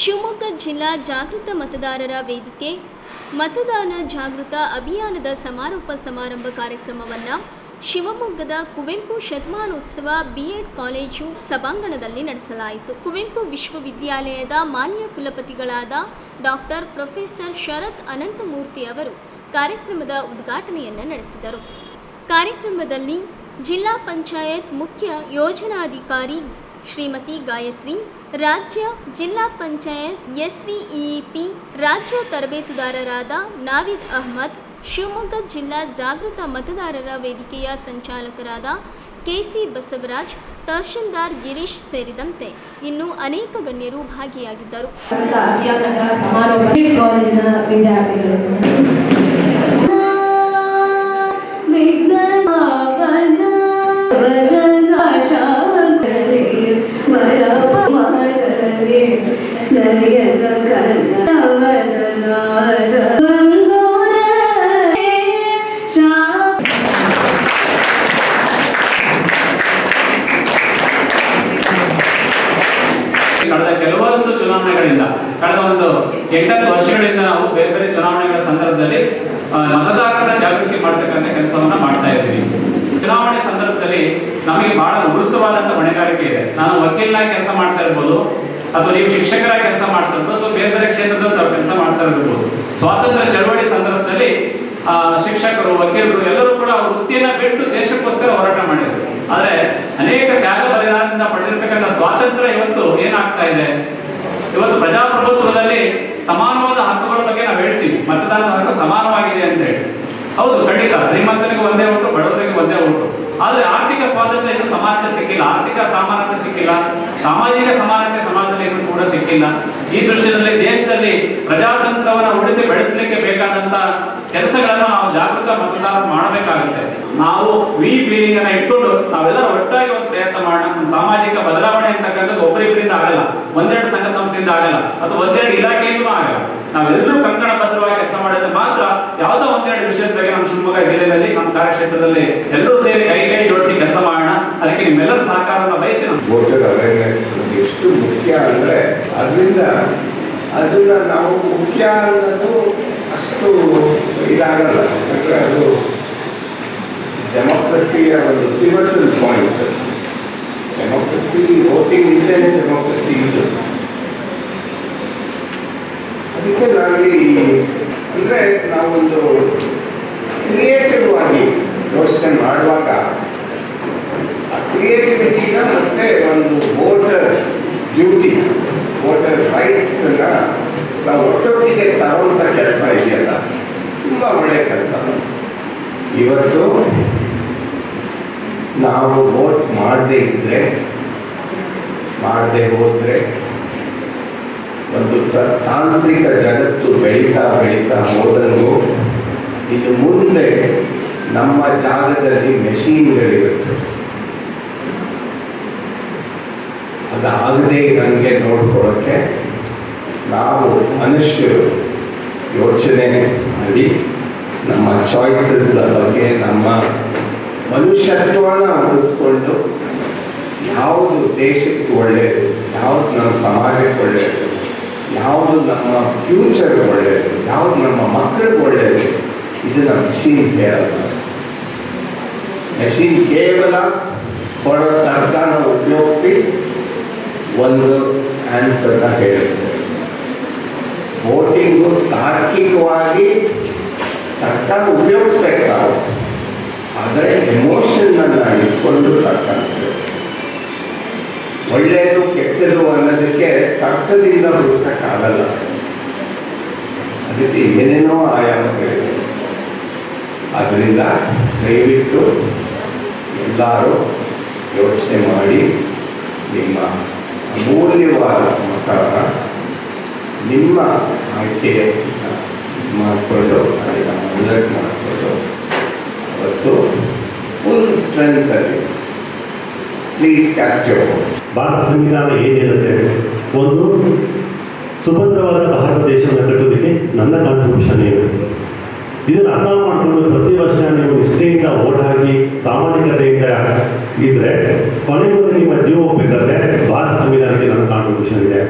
ಶಿವಮೊಗ್ಗ ಜಿಲ್ಲಾ ಜಾಗೃತ ಮತದಾರರ ವೇದಿಕೆ, ಮತದಾನ ಜಾಗೃತ ಅಭಿಯಾನದ ಸಮಾರೋಪ ಸಮಾರಂಭ ಕಾರ್ಯಕ್ರಮವನ್ನು ಶಿವಮೊಗ್ಗದ ಕುವೆಂಪು ಶತಮಾನೋತ್ಸವ ಬಿಎಡ್ ಕಾಲೇಜು ಸಭಾಂಗಣದಲ್ಲಿ ನಡೆಸಲಾಯಿತು. ಕುವೆಂಪು ವಿಶ್ವವಿದ್ಯಾಲಯದ ಮಾನ್ಯ ಕುಲಪತಿಗಳಾದ ಡಾಕ್ಟರ್ ಪ್ರೊಫೆಸರ್ ಶರತ್ ಅನಂತಮೂರ್ತಿ ಅವರು ಕಾರ್ಯಕ್ರಮದ ಉದ್ಘಾಟನೆಯನ್ನು ನಡೆಸಿದರು. ಕಾರ್ಯಕ್ರಮದಲ್ಲಿ ಜಿಲ್ಲಾ ಪಂಚಾಯತ್ ಮುಖ್ಯ ಯೋಜನಾಧಿಕಾರಿ ಶ್ರೀಮತಿ ಗಾಯತ್ರಿ ರಾಜ್ಯ ಜಿಲ್ಲಾ ಪಂಚಾಯತ್ ಎಸ್ವಿಇಪಿ ರಾಜ್ಯ ತರಬೇತುದಾರರಾದ ನಾವಿದ್ ಅಹ್ಮದ್, ಶಿವಮೊಗ್ಗ ಜಿಲ್ಲಾ ಜಾಗೃತ ಮತದಾರರ ವೇದಿಕೆಯ ಸಂಚಾಲಕರಾದ ಕೆಸಿ ಬಸವರಾಜ್, ತಹಶೀಲ್ದಾರ್ ಗಿರೀಶ್ ಸೇರಿದಂತೆ ಇನ್ನು ಅನೇಕ ಗಣ್ಯರು ಭಾಗಿಯಾಗಿದ್ದರು. ವಿದ್ಯಾರ್ಥಿಗಳು ಚುನಾವಣೆಗಳಿಂದ. ಕಳೆದ ಒಂದು ಎಂಟತ್ತು ವರ್ಷಗಳಿಂದ ನಾವು ಬೇರೆ ಬೇರೆ ಚುನಾವಣೆಗಳ ಸಂದರ್ಭದಲ್ಲಿ ಮತದಾರರ ಜಾಗೃತಿ ಮಾಡ್ತಕ್ಕಂಥ ಕೆಲಸವನ್ನ ಮಾಡ್ತಾ ಇದ್ದೀವಿ. ಚುನಾವಣೆ ಸಂದರ್ಭದಲ್ಲಿ ನಮಗೆ ಬಹಳ ವೃತ್ತವಾದಂತ ಹೊಣೆಗಾರಿಕೆ ಇದೆ. ನಾನು ವಕೀಲನಾಗಿ ಕೆಲಸ ಮಾಡ್ತಾ ಇರ್ಬೋದು, ಅಥವಾ ನೀವು ಶಿಕ್ಷಕರಾಗಿ ಕೆಲಸ ಮಾಡ್ತಾ ಇರ್ಬೋದು, ಅಥವಾ ಬೇರೆ ಬೇರೆ ಕ್ಷೇತ್ರದಲ್ಲಿ ತಾವು ಕೆಲಸ ಮಾಡ್ತಾ ಇರ್ಬೋದು. ಸ್ವಾತಂತ್ರ್ಯ ಚಳವಳಿ ಸಂದರ್ಭದಲ್ಲಿ ಶಿಕ್ಷಕರು, ವಕೀಲರು ಎಲ್ಲರೂ ಕೂಡ ವೃತ್ತಿಯನ್ನ ಬಿಟ್ಟು ದೇಶಕ್ಕೋಸ್ಕರ ಹೋರಾಟ ಮಾಡಿದ್ರು. ಆದ್ರೆ ಅನೇಕ ತ್ಯಾಗ ಬಲಿದಾನದಿಂದ ಪಡೆದಿರ್ತಕ್ಕಂಥ ಸ್ವಾತಂತ್ರ್ಯ ಇವತ್ತು ಏನಾಗ್ತಾ ಇದೆ? ಇವತ್ತು ಪ್ರಜಾಪ್ರಭುತ್ವದಲ್ಲಿ ಸಮಾನವಾದ ಹಕ್ಕುಗಳ ಬಗ್ಗೆ ನಾವು ಹೇಳ್ತೀವಿ. ಮತದಾನದ ಹಕ್ಕು ಸಮಾನವಾಗಿದೆ ಅಂತ ಹೇಳಿ. ಹೌದು, ಖಂಡಿತ. ಶ್ರೀಮಂತನಿಗೆ ಒಂದೇ ಉಂಟು ಬಡವರಿಗೆ ಒಂದೇ ಉಂಟು ಆದ್ರೆ ಆರ್ಥಿಕ ಸ್ವಾತಂತ್ರ್ಯ ಇನ್ನು ಸಮಾಜಕ್ಕೆ ಸಿಕ್ಕಿಲ್ಲ. ಆರ್ಥಿಕ ಸಮಾನತೆ ಸಿಕ್ಕಿಲ್ಲ. ಸಾಮಾಜಿಕ ಸಮಾನತೆ ಸಮಾಜದಲ್ಲಿ ಇನ್ನೂ ಕೂಡ ಸಿಕ್ಕಿಲ್ಲ. ಈ ದೃಷ್ಟಿಯಲ್ಲಿ ದೇಶದಲ್ಲಿ ಪ್ರಜಾತಂತ್ರವನ್ನ ಉಳಿಸಿ ಬೆಳೆಸಲಿಕ್ಕೆ ಬೇಕಾದಂತ ಕೆಲಸಗಳನ್ನ ನಾವು ಜಾಗೃತ ಮತದಾನ ಮಾಡಬೇಕಾಗುತ್ತೆ. ನಾವು ವಿ ಫೀಲಿಂಗ್ ಅನ್ನ ಇಟ್ಕೊಂಡು ನಾವೆಲ್ಲ ಒಟ್ಟಾಗಿ ಒಂದು ಪ್ರಯತ್ನ ಮಾಡೋಣ ಒಂದು ಸಾಮಾಜಿಕ ಬದಲಾವಣೆ ಅಂತಕ್ಕಂಥದ್ದು ಒಬ್ಬರಿಬ್ಬರಿಂದ ಆಗಲ್ಲ ಒಂದೆರಡು ಸಂಘ ಅಥವಾ ಒಂದೆರಡು ಇಲಾಖೆಯಿಂದಲೂ ಆಗಲ್ಲ. ನಾವೆಲ್ಲರೂ ಕಂಕಣ ಭದ್ರವಾಗಿ ಕೆಲಸ ಮಾಡಿದ್ರೆ ಮಾತ್ರ ಯಾವುದೋ ಒಂದೆರಡು ವಿಷಯದ ಬಗ್ಗೆ ನಮ್ಮ ಶಿವಮೊಗ್ಗ ಜಿಲ್ಲೆಯಲ್ಲಿ, ನಮ್ಮ ಕಾರ್ಯಕ್ಷೇತ್ರದಲ್ಲಿ ಎಲ್ಲರೂ ಸೇರಿ ಕೈ ಕೈ ಜೋಡಿಸಿ ಕೆಲಸ ಮಾಡೋಣ. ಅದಕ್ಕೆ ನಿಮ್ಮೆಲ್ಲರ ಸಹಕಾರವನ್ನು ಬಯಸಿ ವೋಟರ್ ಅವೇರ್ನೆಸ್ ಎಷ್ಟು ಮುಖ್ಯ ಅಂದರೆ ಅದರಿಂದ ಅದನ್ನ ನಾವು ಮುಖ್ಯ ಅನ್ನೋದು ಅಷ್ಟು ಇದಾಗಲ್ಲ. ಯಾಕಂದರೆ ಅದು ಡೆಮೋಕ್ರಸಿಯ ಒಂದು ಪಿವಟಲ್ ಪಾಯಿಂಟ್ ಡೆಮೋಕ್ರಸಿ ವೋಟಿಂಗ್ ಇದ್ದೇನೆ ಡೆಮೋಕ್ರಸಿ ಇದು ಅದಕ್ಕೆ ನಾವಿಲ್ಲಿ ಅಂದರೆ ನಾವೊಂದು ಕ್ರಿಯೇಟಿವ್ ಆಗಿ ಯೋಚನೆ ಮಾಡುವಾಗ ಆ ಕ್ರಿಯೇಟಿವಿಟಿನ ಮತ್ತೆ ಒಂದು ವೋಟರ್ ಡ್ಯೂಟೀಸ್ ವೋಟರ್ ರೈಟ್ಸ್ ನಾವು ಒಟ್ಟೊಟ್ಟಿಗೆ ತರುವಂಥ ಕೆಲಸ ಇದೆಯಲ್ಲ, ತುಂಬ ಒಳ್ಳೆಯ ಕೆಲಸ. ಇವತ್ತು ನಾವು ವೋಟ್ ಮಾಡದೇ ಇದ್ದರೆ ಮಾಡದೆ ಹೋದ್ರೆ ತಾಂತ್ರಿಕ ಜಗತ್ತು ಬೆಳೀತಾ ಬೆಳೀತಾ ಹೋದಂಗೂ ಇನ್ನು ಮುಂದೆ ನಮ್ಮ ಜಾಗದಲ್ಲಿ ಮೆಷಿನ್ಗಳಿರುತ್ತೆ ಅದಾಗದೇ ನನಗೆ ನೋಡ್ಕೊಳ್ಳೋಕ್ಕೆ ನಾವು ಮನುಷ್ಯರು ಯೋಚನೆ ಮಾಡಿ, ನಮ್ಮ ಚಾಯ್ಸಸ್ ಬಗ್ಗೆ, ನಮ್ಮ ಮನುಷ್ಯತ್ವನ ಅನಿಸ್ಕೊಂಡು ಯಾವುದು ದೇಶಕ್ಕೆ ಒಳ್ಳೆಯದು ಯಾವುದು ನಮ್ಮ ಸಮಾಜಕ್ಕೆ ಒಳ್ಳೆಯದು ಯಾವುದು ನಮ್ಮ ಫ್ಯೂಚರ್ ಒಳ್ಳೆಯದು, ಯಾವುದು ನಮ್ಮ ಮಕ್ಕಳಿಗೆ ಒಳ್ಳೆಯದು ಇದನ್ನ ಮೆಷಿನ್ ಹೇಳಲ್ಲ. ಮೆಷಿನ್ ಕೇವಲ ಕೊಡೋ ತರ್ಕನ ಉಪಯೋಗಿಸಿ ಒಂದು ಆನ್ಸರ್ನ ಹೇಳುತ್ತೆ. ವೋಟಿಂಗು ತಾರ್ಕಿಕವಾಗಿ ತರ್ಕನ ಉಪಯೋಗಿಸ್ಬೇಕು ನಾವು ಆದರೆ ಎಮೋಷನ್ನ ಇಟ್ಕೊಂಡು ತರ್ಕನ ಉಪಯೋಗಿಸ್ಬೇಕು. ಒಳ್ಳೆಯದು ಕೆಟ್ಟದು ಅನ್ನೋದಕ್ಕೆ ತರ್ಕದಿಂದ ಹುಡುಕಕ್ಕಾಗಲ್ಲ ಅದಕ್ಕೆ ಏನೇನೋ ಆಯಾಮಗಳಿವೆ. ಅದರಿಂದ ದಯವಿಟ್ಟು ಎಲ್ಲರೂ ಯೋಚನೆ ಮಾಡಿ ನಿಮ್ಮ ಅಮೂಲ್ಯವಾದ ಮಕ್ಕಳ ನಿಮ್ಮ ಆಯ್ಕೆ ಮಾಡಿಕೊಂಡು ಅದನ್ನು ಅಲರ್ಟ್ ಮಾಡಿಕೊಂಡು ಅವತ್ತು ಫುಲ್ ಸ್ಟ್ರೆಂತಲ್ಲಿ ಪ್ಲೀಸ್ ಕ್ಯಾಸ್ಟ್ ಭಾರತ ಸಂವಿಧಾನ ಏನಿರುತ್ತೆ ಒಂದು ಸುಭದ್ರವಾದ ಭಾರತ ದೇಶವನ್ನು ಕಟ್ಟೋದಕ್ಕೆ ನನ್ನ ಕಾಂಟ್ರಿಬ್ಯೂಷನ್ ಏನು? ಇದನ್ನು ಅರ್ಥ ಮಾಡಿಕೊಂಡು ಪ್ರತಿ ವರ್ಷ ನೀವು ನಿಷ್ಠೆಯಿಂದ ಓಟ್ ಹಾಕಿ ಪ್ರಾಮಾಣಿಕತೆಯಿಂದ ಇದ್ರೆ, ಕೊನೆಗೂ ನಿಮ್ಮ ಜೀವ ಹೋಗ್ಬೇಕಾದ್ರೆ ಭಾರತ ಸಂವಿಧಾನಕ್ಕೆ ನನ್ನ ಕಾಂಟ್ರಿಬ್ಯೂಷನ್ ಇದೆ.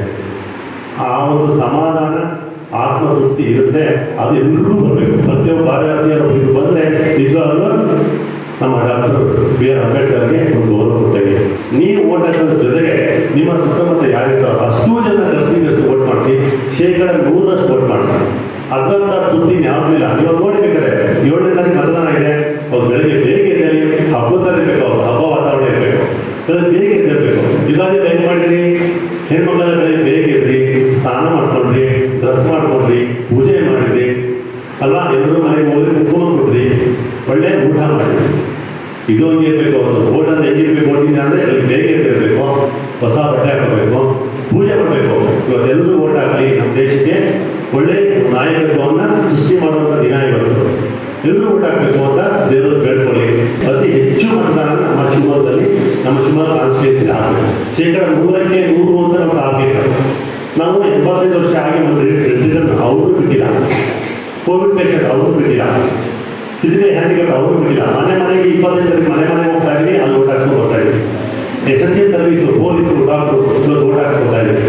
ಆ ಒಂದು ಸಮಾಧಾನ, ಆತ್ಮತೃಪ್ತಿ ಇರುತ್ತೆ, ಅದು ಎಲ್ಲರೂ ಬರಬೇಕು. ಪ್ರತಿಯೊಬ್ಬ ಭಾರತೀಯರು ಬಂದರೆ ನಿಜವಾಗ್ಲೂ ನಮ್ಮ ಡಾಕ್ಟರ್ ಬಿ ಆರ್ ಅಂಬೇಡ್ಕರ್ಗೆ ಒಂದು ಗೌರವ ಕೊಟ್ಟಿದೆ ನೀವು ಓಟ್ ಹಾಕೋದ್ರ ಜೊತೆಗೆ ನಿಮ್ಮ ಸುತ್ತಮುತ್ತ ಯಾರಿರ್ತಾರೋ ಅಷ್ಟು ಜನ ಕರೆಸಿ ಕರೆಸಿ ಓಟ್ ಮಾಡಿಸಿ, ಶೇಕಡ ನೂರಷ್ಟು ಓಟ್ ಮಾಡಿಸಿ. ಅದರಂತ ತೃಪ್ತಿ ಯಾವುದೂ ಇಲ್ಲ. ಇವಾಗ ನೋಡ್ಬೇಕಾದ್ರೆ ಏಳನೇ ತಾರೀಕು ಮತದಾನ ಇದೆ ಅವ್ರು ಬೆಳಗ್ಗೆ ಬೇಗ ಇದೆ ಹಬ್ಬದಲ್ಲಿ ಇರಬೇಕು ಅವ್ರು ಹಬ್ಬ ವಾತಾವರಣ ಇರಬೇಕು. ಬೇಗ ಇದು ಹಂಗೆ ಇರಬೇಕು ಒಂದು ಓಟ್ ಅಂದ್ರೆ ಹೆಂಗಿರ್ಬೇಕು ಓಟಿಂದ ಅಂದರೆ ಇಲ್ಲಿ ಬೇಗ ಇರಬೇಕು ಹೊಸ ಬಟ್ಟೆ ಹಾಕಬೇಕು ಪೂಜೆ ಮಾಡಬೇಕು ಇವತ್ತೆಲ್ಲರೂ ಓಟ್ ಹಾಕಲಿ ನಮ್ಮ ದೇಶಕ್ಕೆ ಒಳ್ಳೆ ನಾಯಕತ್ವವನ್ನು ಸೃಷ್ಟಿ ಮಾಡುವಂಥ ದಿನ ಇವತ್ತು ಎಲ್ಲರೂ ಓಟ್ ಹಾಕಬೇಕು ಅಂತ ದೇವರು ಬೇಡ್ಕೊಳ್ಳಿ ಅತಿ ಹೆಚ್ಚು ಮತದಾನ ನಮ್ಮ ಶಿವಮೊಗ್ಗದಲ್ಲಿ ನಮ್ಮ ಶಿವಮೊಗ್ಗ ಕಾನ್ಸ್ಟಿಟ್ಯೂನ್ಸಿ ಆಗಬೇಕು ಶೇಕಡ ನೂರಕ್ಕೆ ನೂರು ಅಂತ ನಮ್ಗೆ ಆಗಬೇಕು ನಾವು ಎಂಬತ್ತೈದು ವರ್ಷ ಆಗಿ ಒಂದು ರಿಟರ್ನ್ ಅವರು ಬಿಟ್ಟಿಲ್ಲ ಕೋವಿಡ್ ಪೇಷಂಟ್ ಅವರು ಬಿಟ್ಟಿಲ್ಲ ಫಿಸಿಕಲ್ ಹ್ಯಾಂಡಿಕ್ಯಾಪ್ ಅವರು ಬಿಟ್ಟಿಲ್ಲ ಮನೆ ಮನೆಗೆ ಇಪ್ಪತ್ತೈದು ಮನೆ ಮನೆ ಹೋಗ್ತಾ ಇದ್ದೀನಿ, ಅಲ್ಲಿ ಓಟ್ ಹಾಕ್ಸ್ಕೊಂಡು ಬರ್ತಾ ಇದ್ದೀವಿ ಎಸೆನ್ಷಿಯಲ್ ಸರ್ವಿಸು, ಪೊಲೀಸರು, ಡಾಕ್ಟರು ಓಟ್ ಹಾಕ್ಸ್ಕೊಳ್ತಾ ಇದ್ದೀವಿ